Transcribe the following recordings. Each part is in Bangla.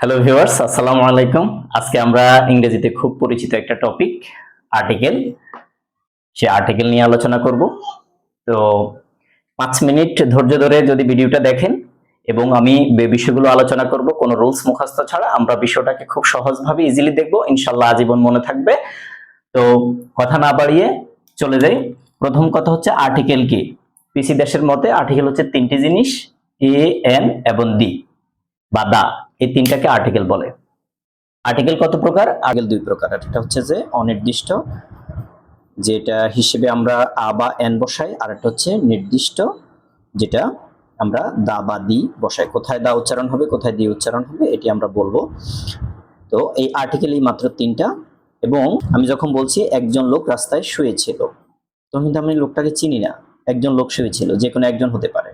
হ্যালো ভিউয়ার্স আসসালামু আলাইকুম আজকে আমরা ইংরেজিতে খুব পরিচিত একটা টপিক আর্টিকেল সে আর্টিকেল নিয়ে আলোচনা করব। তো পাঁচ মিনিট ধৈর্য ধরে যদি ভিডিওটা দেখেন এবং আমি বিষয়গুলো আলোচনা করব, কোনো রুলস মুখস্থ ছাড়া, আমরা বিষয়টাকে খুব সহজভাবে ইজিলি দেখব। ইনশাল্লাহ আজীবন মনে থাকবে। তো কথা না বাড়িয়ে চলে যাই। প্রথম কথা হচ্ছে আর্টিকেল কি? পিসি দেশের মতে আর্টিকেল হচ্ছে তিনটি জিনিস এ এন এবং ডি বা দা। এই তিনটাকে আর্টিকেল বলে। আর্টিকেল কত প্রকার? আর্টিকেল দুই প্রকার। একটা হচ্ছে যে অনির্দিষ্ট, যেটা হিসেবে আমরা আ বা এন বসাই, আর একটা হচ্ছে নির্দিষ্ট, যেটা আমরা দা বা দি বসাই। কোথায় দা উচ্চারণ হবে, কোথায় দি উচ্চারণ হবে, এটি আমরা বলব। তো এই আর্টিকেল এই মাত্র তিনটা। এবং আমি যখন বলছি একজন লোক রাস্তায় শুয়েছিল, তখন কিন্তু আমি লোকটাকে চিনি না। একজন লোক শুয়েছিল, যে কোনো একজন হতে পারে।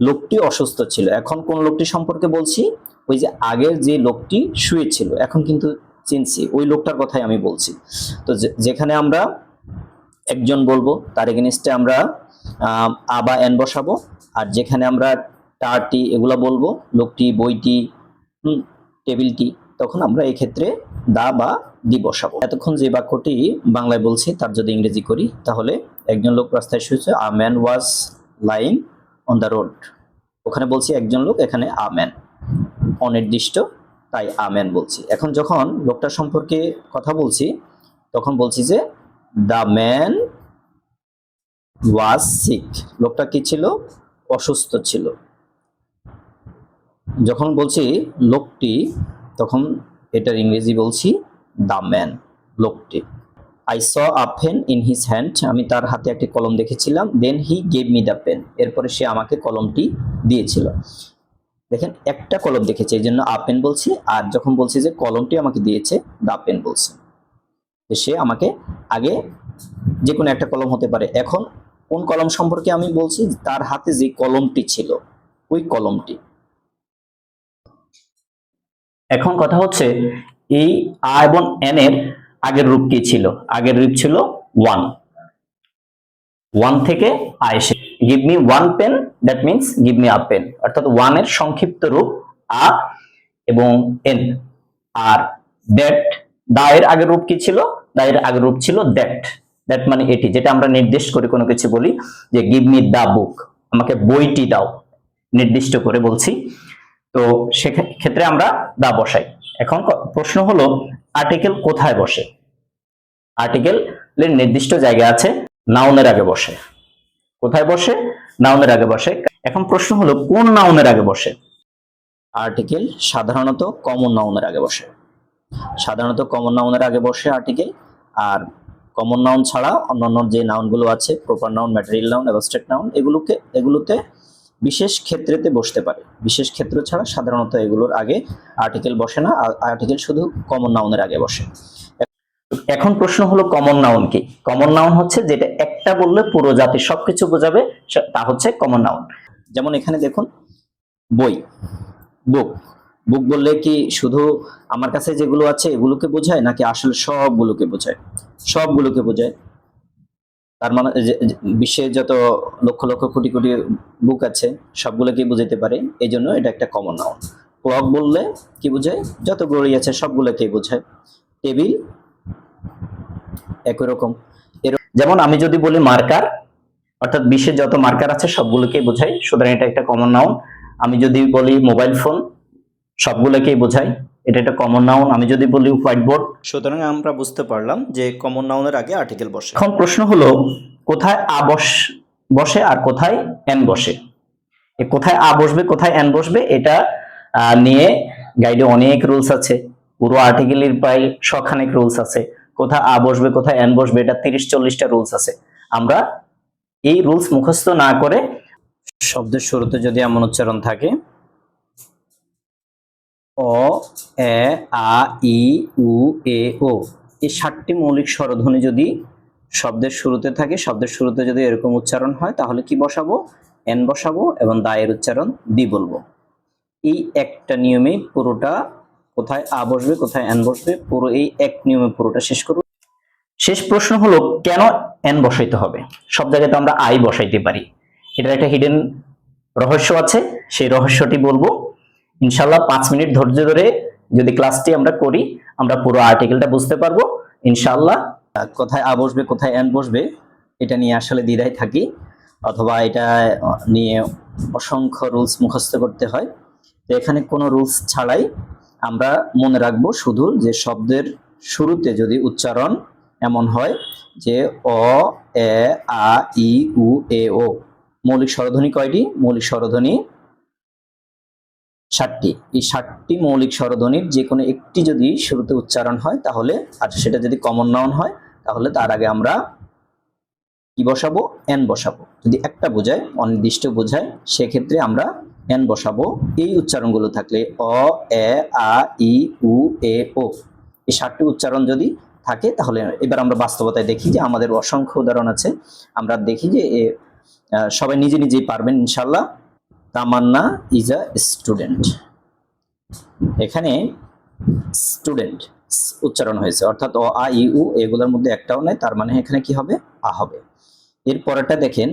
লোকটি অসুস্থ ছিল। এখন কোন লোকটি সম্পর্কে বলছি? ওই যে আগের যে লোকটি শুয়েছিল এখন কিন্তু চিনছি ওই লোকটার কথাই আমি বলছি। তো যেখানে আমরা একজন বলব তার এগেনিস্টে আমরা আহ, আ বা এন বসাবো আর যেখানে আমরা টাটি এগুলো বলব লোকটি বইটি টেবিলটি তখন আমরা এই ক্ষেত্রে দা বা দি বসাবো। এতক্ষণ যে বাক্যটি বাংলায় বলছি তার যদি ইংরেজি করি তাহলে একজন লোক রাস্তায় শুয়েছে a man was lying on the road ওখানে বলছি একজন লোক এখানে আ ম্যান অনির্দিষ্ট, তাই আমেন বলছি। এখন যখন লোকটা সম্পর্কে কথা বলছি, তখন বলছি যে, দ্য ম্যান ওয়াজ সিক। লোকটা কি ছিল? অসুস্থ ছিল। যখন বলছি লোকটি, তখন এটার ইংরেজি বলছি, দ্য ম্যান, লোকটি। I saw a pen in his hand আমি তার হাতে একটি কলম দেখেছিলাম। Then he gave me the pen এরপরে সে আমাকে কলমটি দিয়েছিল। দেখেন, একটা কলম দেখেছে, এই জন্য আপেন বলছি, আর যখন বলছি যে কলমটি আমাকে দিয়েছে দা পেন বলছি। সে আমাকে আগে যে কোনো একটা কলম হতে পারে। এখন কোন কলম সম্পর্কে আমি বলছি, তার হাতে যে কলমটি ছিল, ওই কলমটি। এখন কথা হচ্ছে, এই আ এবং এন এর আগের রূপ কি ছিল? আগের রূপ ছিল ওয়ান ওয়ান থেকে আ এসে give me one pen that means give me a pen অর্থাৎ ওয়ানের সংক্ষিপ্ত রূপ আ এবং এন আর দ্যাট দা এর আগের রূপ কি ছিল? দা এর আগের রূপ ছিল দ্যাট দ্যাট মানে এটি, যেটা আমরা নির্দেশ করে কোনো কিছু বলি যে গিভ মি দা বুক আমাকে বইটি দাও, নির্দিষ্ট করে বলছি। তো সেক্ষেত্রে আমরা দা বসাই। এখন প্রশ্ন হলো আর্টিকেল কোথায় বসে? আর্টিকেল নির্দিষ্ট জায়গা আছে নাউনের আগে বসে। কোথায় বসে? নাউনের আগে বসে। এখন প্রশ্ন হলো, কোন নাউনের আগে বসে? আর্টিকেল সাধারণত কমন নাউনের আগে বসে। সাধারণত কমন নাউনের আগে বসে আর্টিকেল আর কমন নাউন ছাড়া অন্যান্য যে নাউনগুলো আছে proper noun material noun abstract noun এগুলোকে, এগুলোতে বিশেষ ক্ষেত্রেতে বসতে পারে। বিশেষ ক্ষেত্র ছাড়া সাধারণত এগুলোর আগে আর্টিকেল বসে না আর্টিকেল শুধু কমন নাউনের আগে বসে। এখন প্রশ্ন হলো কমন নাউন কি? কমন নাউন হচ্ছে যেটা একটা বললে পুরো জাতি সবকিছু বোঝাবে তা হচ্ছে কমন নাউন যেমন এখানে দেখুন, বই বুক বুক বললে কি শুধু আমার কাছে যেগুলো আছে এগুলোকে বোঝায়, নাকি আসলে সবগুলোকে বোঝায়? সবগুলোকে বোঝায়। তার মানে বিশ্বে যত লক্ষ লক্ষ কোটি কোটি বুক আছে সবগুলোকে বোঝাতে পারে। এই জন্য এটা একটা কমন নাউন ক্লক বললে কি বোঝায়? যত গড়ি আছে সবগুলোকে বোঝায়। টেবিল একই রকম। যেমন আমি যদি বলি মার্কার অর্থাৎ বিশ্বে যত মার্কার আছে সবগুলোকেই বোঝাই। সুতরাং এটা একটা কমন নাউন আমি যদি বলি মোবাইল ফোন সবগুলোকেই বোঝাই। এটা একটা কমন নাউন আমি যদি বলি হোয়াইট বোর্ড সুতরাং আমরা বুঝতে পারলাম যে কমন নাউনের আগে আর্টিকেল বসে। এখন প্রশ্ন হলো কোথায় আ বস বসে আর কোথায় এন বসে? কোথায় আ বসবে কোথায় এন বসবে এটা আহ, নিয়ে গাইডে অনেক রুলস আছে। পুরো আর্টিকেলের প্রায় শখানেক রুলস আছে। কোথায় আ বসবে, কোথায় এন বসবে, এটা তিরিশ, চল্লিশটা রুলস আছে। আমরা এই রুলস মুখস্থ না করে শব্দের শুরুতে যদি এমন উচ্চারণ থাকে, অ, এ, আ, ই, উ, এ, ও, এই সাতটি মৌলিক স্বরধ্বনি যদি শব্দের শুরুতে থাকে, শব্দের শুরুতে যদি এরকম উচ্চারণ হয়, তাহলে কি বসাবো? এন বসাবো এবং দায়ের উচ্চারণ দি বলব। এই একটা নিয়মে পুরোটা কোথায় আ বসবে কোথায় এন বসবে পুরো এই এক নিয়মে পুরোটা শেষ করব। শেষ প্রশ্ন হলো কেন এন বসাইতে হবে? সব জায়গায় তো আমরা আই বসাইতে পারি। এটার একটা হিডেন রহস্য আছে সেই রহস্যটি বলব। ইনশাল্লাহ পাঁচ মিনিট ধৈর্য ধরে যদি ক্লাসটি আমরা করি আমরা পুরো আর্টিকেলটা বুঝতে পারব। ইনশাআল্লাহ। আহ, কোথায় আ বসবে কোথায় এন বসবে এটা নিয়ে আসলে দ্বিধায় থাকি। অথবা এটা নিয়ে অসংখ্য রুলস মুখস্থ করতে হয়। তো এখানে কোনো রুলস ছাড়াই আমরা মনে রাখব শুধু যে শব্দের শুরুতে যদি উচ্চারণ এমন হয় যে অ, এ, আ, ই, উ, এ, ও। মৌলিক স্বরধ্বনি কয়টি? মৌলিক স্বরধ্বনি ষাটটি। এই ষাটটি মৌলিক স্বরধ্বনির যে কোনো একটি যদি শুরুতে উচ্চারণ হয় তাহলে, আর সেটা যদি কমন নাউন হয়, তাহলে তার আগে আমরা কি বসাবো? এন বসাবো। যদি একটা বোঝায়, অনির্দিষ্ট বোঝায়, সেক্ষেত্রে আমরা এন বসাবো। এই উচ্চারণগুলো থাকলে অ, এ, আ, ই, উ, এ, ও। এই সাতটি উচ্চারণ যদি থাকে, তাহলে এবার আমরা বাস্তবতায় দেখি যে আমাদের অসংখ্য উদাহরণ আছে। আমরা দেখি যে সবাই নিজে নিজেই পারবেন ইনশাল্লাহ তামান্না ইজ আ স্টুডেন্ট। এখানে স্টুডেন্ট উচ্চারণ হয়েছে। অর্থাৎ অ, আ উ, এগুলোর মধ্যে একটাও নাই, তার মানে এখানে কি হবে? আ হবে। এর পরেরটা দেখেন,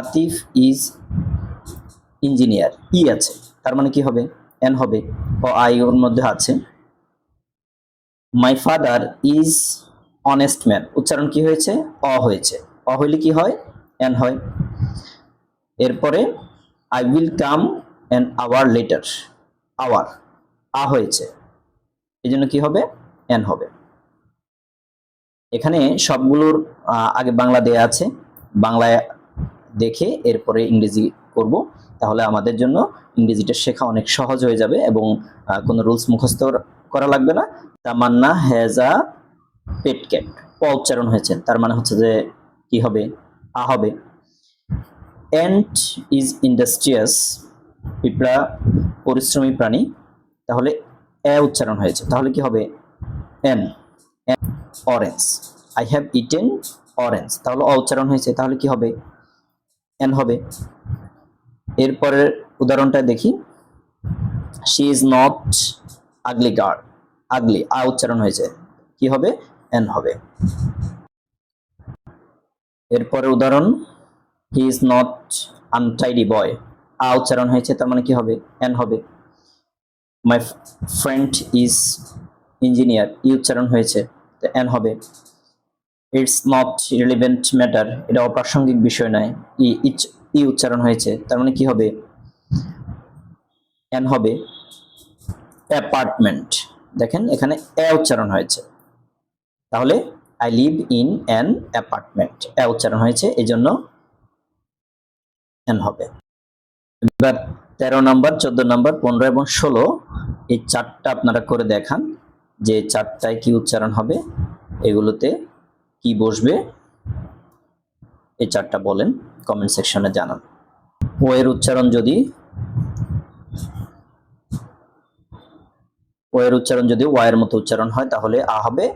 আতিফ ইজ ইঞ্জিনিয়ার, ই আছে। তার মানে কি হবে? এন হবে। ও আই ওর মধ্যে আছে। My father is honest man উচ্চারণ কি হয়েছে? অ হয়েছে। অ হইলে কি হয়? এন হয়। এরপরে I will come an hour later hour আ হয়েছে। এই জন্য কি হবে? এন হবে। এখানে সবগুলোর আগে বাংলা দেয়া আছে। বাংলায় দেখে এরপরে ইংরেজি করব, তাহলে আমাদের জন্য ইংরেজিটা শেখা অনেক সহজ হয়ে যাবে এবং কোনো রুলস মুখস্থ করা লাগবে না। তামান্না হ্যাজ আ পেট ক্যাট প উচ্চারণ হয়েছে, তার মানে হচ্ছে যে কি হবে? আ হবে। অ্যান্ট ইজ ইন্ডাস্ট্রিয়াস, পিঁপড়া পরিশ্রমী প্রাণী। তাহলে এ উচ্চারণ হয়েছে, তাহলে কি হবে? An, orange. I have eaten orange, তাহলে অ উচ্চারণ হয়েছে, তাহলে কি হবে? এন হবে। এরপরের উদাহরণটা দেখি। She is not ugly girl ugly আ উচ্চারণ হয়েছে। কি হবে? এন হবে। এরপরের উদাহরণ he is not untidy boy আ উচ্চারণ হয়েছে, তার মানে কি হবে? এন হবে। মাই ফ্রেন্ড ইজ ইঞ্জিনিয়ার ই উচ্চারণ হয়েছে এন হবে। ইটস নট রিলিভেন্ট ম্যাটার এটা অপ্রাসঙ্গিক বিষয় নয়। ই ই উচ্চারণ হয়েছে, তার মানে কি হবে? এন হবে অ্যাপার্টমেন্ট। দেখেন, এখানে এ উচ্চারণ হয়েছে। তাহলে I live in an apartment. এ উচ্চারণ হয়েছে এই জন্য এন হবে। এবার তেরো নম্বর, চোদ্দ নম্বর, পনেরো এবং ষোলো, এই চারটা আপনারা করে দেখান যে চারটায় কি উচ্চারণ হবে, এগুলোতে কি বসবে এই চারটা বলেন কমেন্ট সেকশনে জানান। ও এর উচ্চারণ যদি ও এর উচ্চারণ যদি ওয়ের মতো উচ্চারণ হয়, তাহলে আ হবে,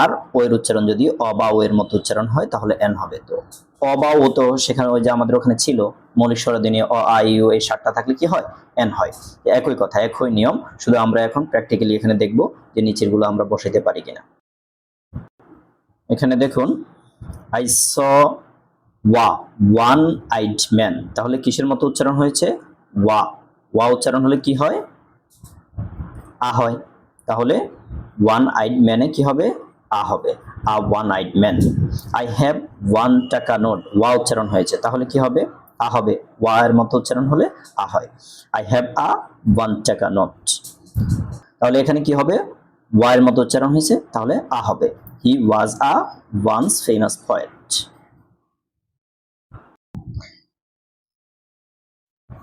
আর ও এর উচ্চারণ যদি অ বা ও এর মতো উচ্চারণ হয়, তাহলে এন হবে। তো অ বা ও তো সেখানে ওই যে আমাদের ওখানে ছিল মৌলিক স্বরদিনী অ, আ, ই, উ, এই সাতটা থাকলে কি হয়? এন হয়। একই কথা, একই নিয়ম, শুধু আমরা এখন প্র্যাকটিক্যালি এখানে দেখব যে নিচেরগুলো আমরা বসাইতে পারি কিনা। এখানে দেখুন আই স ওয়া, ওয়ান আইড ম্যান। তাহলে কিসের মতো উচ্চারণ হয়েছে? ওয়া ওয়া উচ্চারণ হলে কি হয়? আ হয়। তাহলে ওয়ান আইড ম্যানে কি হবে? আ হবে। A one eyed man. I have one taka note. ওয়া উচ্চারণ হয়েছে। তাহলে কি হবে? আ হবে। ওয়া এর মতো উচ্চারণ হলে আ হয়। I have a one taka note. তাহলে এখানে কি হবে? ওয়া এর মতো উচ্চারণ হয়েছে। তাহলে আ হবে। He was a once famous poet.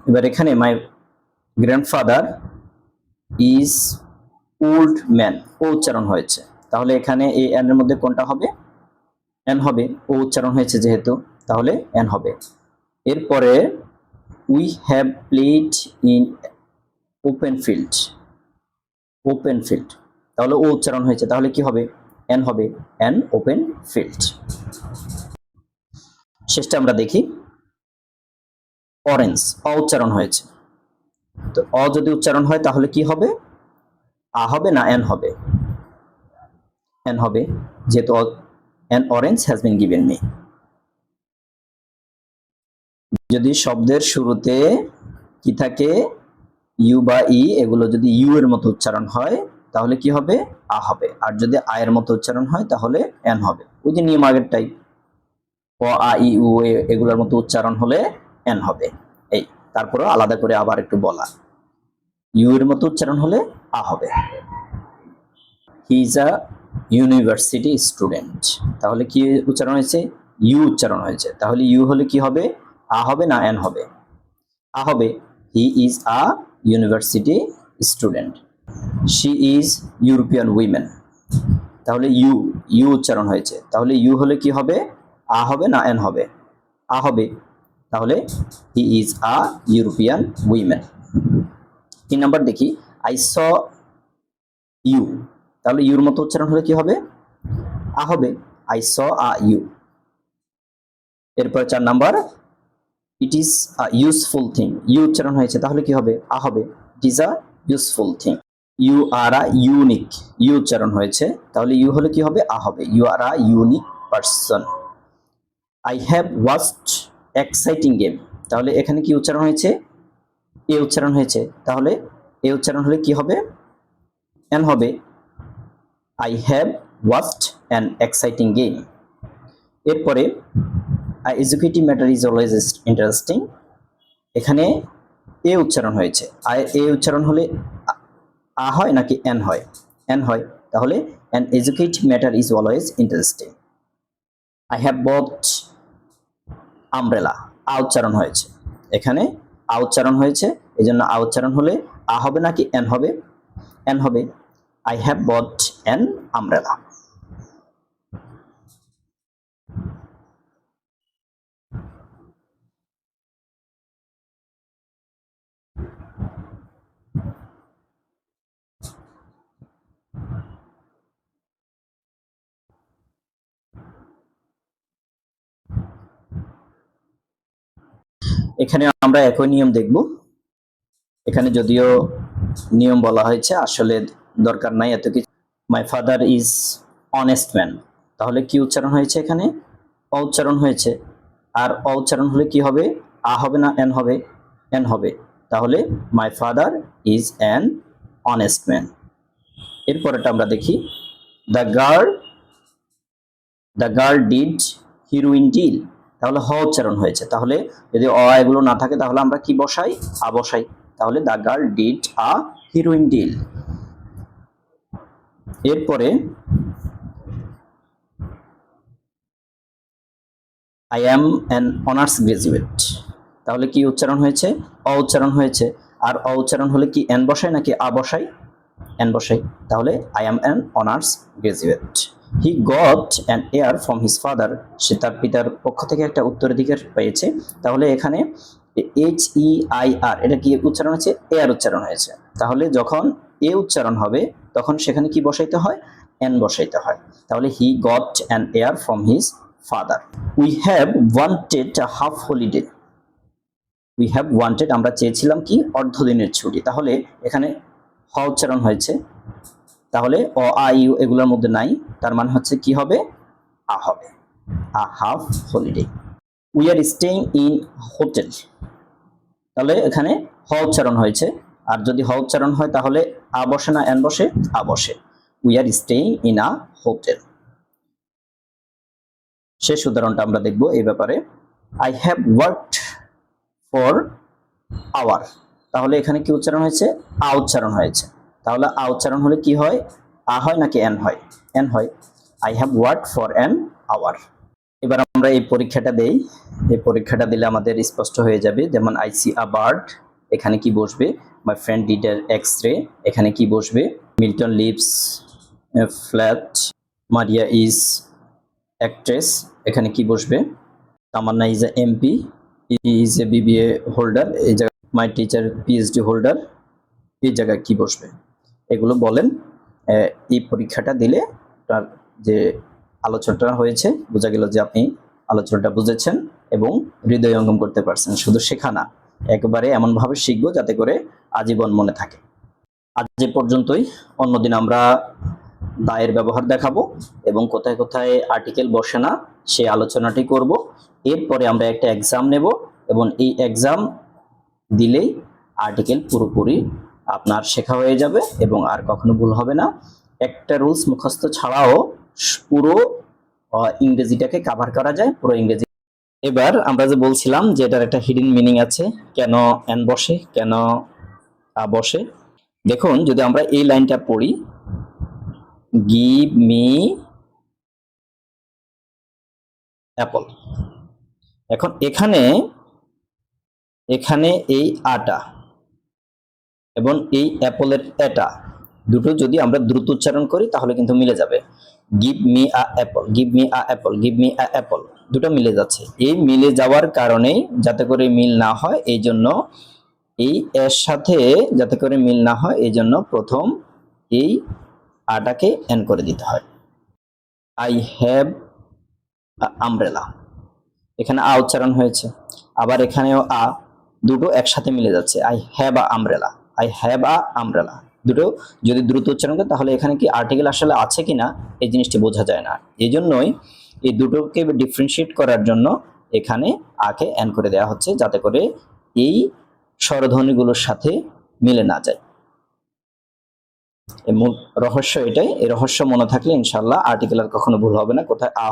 এবার এখানে my grandfather is old man ও উচ্চারণ হয়েছে। তাহলে এখানে এই এন এর মধ্যে কোনটা হবে? এন হবে। ও উচ্চারণ হয়েছে যেহেতু, তাহলে এন হবে। এরপরে we have played in open field open field তাহলে ও উচ্চারণ হয়েছে, তাহলে কি হবে? এন হবে। এন ওপেন ফিল্ড শেষটা আমরা দেখি। অরেঞ্জ অ উচ্চারণ হয়েছে। তো অ যদি উচ্চারণ হয় তাহলে কি হবে? আ হবে না এন হবে? এন হবে, যেহেতু an orange has been given me যদি শব্দের শুরুতে কি থাকে? ইউ বা ই, এগুলো যদি ইউ এর মতো উচ্চারণ হয়, তাহলে কি হবে? আ হবে। আর যদি আ এর মতো উচ্চারণ হয়, তাহলে এন হবে। ওই যে নিয়ম আগেরটাই। ক আ, ই, উ এগুলোর মতো উচ্চারণ হলে এন হবে। এই, তারপরে আলাদা করে আবার একটু বলা। ইউ এর মতো উচ্চারণ হলে আ হবে। He is a university student তাহলে কি উচ্চারণ হয়েছে? ইউ উচ্চারণ হয়েছে। তাহলে ইউ হলে কি হবে? আ হবে না এন হবে? আ হবে। He is a university student she is European women তাহলে ইউ ইউ উচ্চারণ হয়েছে। তাহলে ইউ হলে কি হবে? আ হবে না এন হবে? আ হবে। তাহলে he is a European women তিন নাম্বার দেখি আই স ইউ তাহলে ইউর মতো উচ্চারণ হলে কি হবে? আ হবে। আই স আ ইউ এরপর চার number it is a useful thing you উচ্চারণ হয়েছে, তাহলে কি হবে? আ হবে। It is a useful thing you are a unique you উচ্চারণ হয়েছে, তাহলে ইউ হলে কি হবে? আ হবে। You are a unique person I have watched exciting game তাহলে এখানে কি উচ্চারণ হয়েছে? এ উচ্চারণ হয়েছে। তাহলে এ উচ্চারণ হলে কি হবে? এন হবে। I have watched an exciting game এরপরে I educative matter is always interesting এখানে এ উচ্চারণ হয়েছে। আই এ উচ্চারণ হলে আ- হয় নাকি এন হয়? এন হয়। তাহলে an educative matter is always interesting I have bought umbrella আ উচ্চারণ হয়েছে। এখানে আ উচ্চারণ হয়েছে এই জন্য আ উচ্চারণ হলে আ হবে নাকি এন হবে? এন হবে। I have bought an umbrella এখানে আমরা একই নিয়ম দেখব। এখানে যদিও নিয়ম বলা হয়েছে, আসলে দরকার নাই এত কিছু। My father is honest man তাহলে কি উচ্চারণ হয়েছে এখানে? অ উচ্চারণ হয়েছে। আর অ উচ্চারণ হলে কি হবে? আ হবে না এন হবে? এন হবে। তাহলে my father is an honest man এরপরেটা আমরা দেখি। The girl the girl did heroin deal তাহলে হ উচ্চারণ হয়েছে। তাহলে যদি অ এগুলো না থাকে, তাহলে আমরা কি বসাই? আ বসাই। তাহলে the girl did a heroin deal. এরপরে I am an honours graduate. তাহলে কি উচ্চারণ হয়েছে? অ উচ্চারণ হয়েছে। আর অ উচ্চারণ হলে কি এন বসাই নাকি আ বসাই? এন বসাই। তাহলে I am an honours graduate. He got an heir from his father সে তার পিতার পক্ষ থেকে একটা উত্তরাধিকার পেয়েছে। তাহলে এখানে এইচ ই আই আর এটা কি উচ্চারণ হয়েছে? এয়ার উচ্চারণ হয়েছে। তাহলে যখন এ উচ্চারণ হবে, তখন সেখানে কি বসাইতে হয়? এন বসাইতে হয়। তাহলে he got an heir from his father we have wanted half holiday we have wanted আমরা চেয়েছিলাম কি? অর্ধদিনের ছুটি। তাহলে এখানে হ উচ্চারণ হয়েছে। তাহলে অ, আ ইউ এগুলোর মধ্যে নাই। তার মানে হচ্ছে কি হবে? আ হবে। A half holiday. We are staying in hotel তাহলে এখানে হ উচ্চারণ হয়েছে। আর যদি হ উচ্চারণ হয় তাহলে আ বসে না এন বসে, আ বসে। We are staying in a hotel শেষ উদাহরণটা আমরা দেখব এই ব্যাপারে। I have worked for hour তাহলে এখানে কি উচ্চারণ হয়েছে? আ উচ্চারণ হয়েছে। তাহলে আ উচ্চারণ হলে কি হয়? আ হয় নাকি এন হয়? এন হয়। I have work for an hour এবার আমরা এই পরীক্ষাটা দেই। এই পরীক্ষাটা দিলে আমাদের স্পষ্ট হয়ে যাবে যেমন আই সি আ বার্ড এখানে কি বসবে? মাই ফ্রেন্ড ডিডার এক্স রে এখানে কি বসবে? Milton lives flat Maria is actress এখানে কি বসবে? Tamanna is a MP is a BBA holder এই জায়গায় মাই টিচার পিএইচডি হোল্ডার এই জায়গায় কি বসবে? এগুলো বলেন। এই পরীক্ষাটা দিলে তার যে আলোচনাটা হয়েছে, বোঝা গেল যে আপনি আলোচনাটা বুঝেছেন এবং হৃদয়ঙ্গম করতে পারছেন। শুধু শেখা না, একবারে এমনভাবে শিখব যাতে করে আজীবন মনে থাকে। আজ যে পর্যন্তই। অন্যদিন আমরা দায়ের ব্যবহার দেখাবো এবং কোথায় কোথায় আর্টিকেল বসে না সেই আলোচনাটি করব। এরপরে আমরা একটা এক্সাম নেব এবং এই এক্সাম দিলেই আর্টিকেল পুরোপুরি আপনার শেখা হয়ে যাবে এবং আর কখনো ভুল হবে না। একটা রুলস মুখস্থ ছাড়াও পুরো ইংরেজিটাকে কাভার করা যায়, পুরো ইংরেজি। এবার আমরা যে বলছিলাম যে এটার একটা হিডেন মিনিং আছে, কেন এন বসে, কেন আ বসে। দেখুন, যদি আমরা এই লাইনটা পড়ি গিভ মি অ্যাপল এখন এখানে এখানে এই আটা। এবং এই অ্যাপলের এটা দুটো যদি আমরা দ্রুত উচ্চারণ করি, তাহলে কিন্তু মিলে যাবে। Give me a apple give me a apple give me a apple দুটো মিলে যাচ্ছে। এই মিলে যাওয়ার কারণেই যাতে করে মিল না হয়, এই জন্য এই এর সাথে যাতে করে মিল না হয়, এই জন্য প্রথম এই আটাকে এন করে দিতে হয়। আই হ্যাভ আমব্রেলা এখানে আ উচ্চারণ হয়েছে। আবার এখানেও আ, দুটো একসাথে মিলে যাচ্ছে। I have a I have a umbrella. দুটো যদি দ্রুত উচ্চারণ করে, তাহলে এখানে কি আর্টিকেল আসলে আছে কিনা, এই জিনিসটি বোঝা যায় না। এই জন্যই এই দুটোকে ডিফারেন্সিয়েট করার জন্য এখানে আকে অ্যান করে দেওয়া হচ্ছে, যাতে করে এই স্বরধ্বনিগুলোর সাথে মিলে না যায়। মূল রহস্য এটাই। এই রহস্য মনে থাকলে ইনশাল্লাহ আর্টিকেল আর কখনো ভুল হবে না। কোথায় আ